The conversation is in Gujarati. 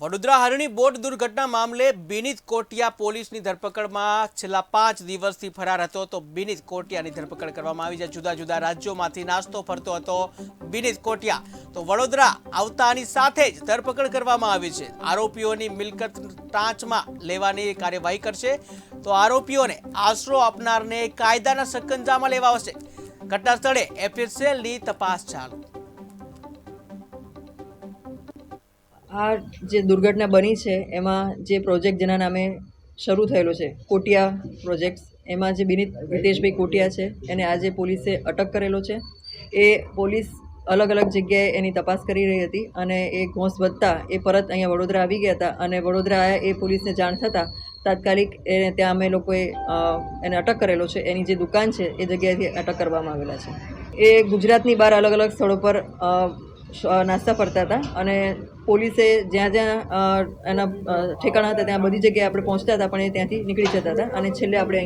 વડોદરા હરણી બોટ દુર્ઘટના મામલે બિનિત કોટિયા પોલીસની ધરપકડમાં છેલ્લા પાંચ દિવસથી ફરાર હતો. તો બિનિત કોટિયાની ધરપકડ કરવામાં આવી છે. જુદા જુદા રાજ્યોમાંથી નાસ્તો ફરતો હતો બિનિત કોટિયા. તો વડોદરા આવતાની સાથે જ ધરપકડ કરવામાં આવી છે. આરોપીઓની મિલકત ટાંચમાં લેવાની કાર્યવાહી કરશે. તો આરોપીઓને આશરો આપનારને કાયદાના સકંજામાં લેવા આવશે. ઘટના સ્થળે એફએસએલની તપાસ ચાલુ. આ જે દુર્ઘટના બની છે, એમાં જે પ્રોજેક્ટ જેના નામે શરૂ થયેલો છે, કોટિયા પ્રોજેક્ટ, એમાં જે બિનિત, હિતેશભાઈ કોટિયા છે, એને આજે પોલીસે અટક કરેલો છે. એ પોલીસ અલગ અલગ જગ્યાએ એની તપાસ કરી રહી હતી અને એ ઘોંસ વધતા એ પરત અહીંયા વડોદરા આવી ગયા હતા અને વડોદરા એ પોલીસને જાણ થતાં તાત્કાલિક એને ત્યાં અમે લોકોએ એને અટક કરેલો છે. એની જે દુકાન છે, એ જગ્યાએથી અટક કરવામાં આવેલા છે. એ ગુજરાતની બહાર અલગ અલગ સ્થળો પર નાસ્તા ફરતા હતા અને પોલીસે જ્યાં જ્યાં એના ઠેકાણા હતા ત્યાં બધી જગ્યાએ આપણે પહોંચતા હતા પણ એ ત્યાંથી નીકળી જતા હતા અને છેલ્લે આપણે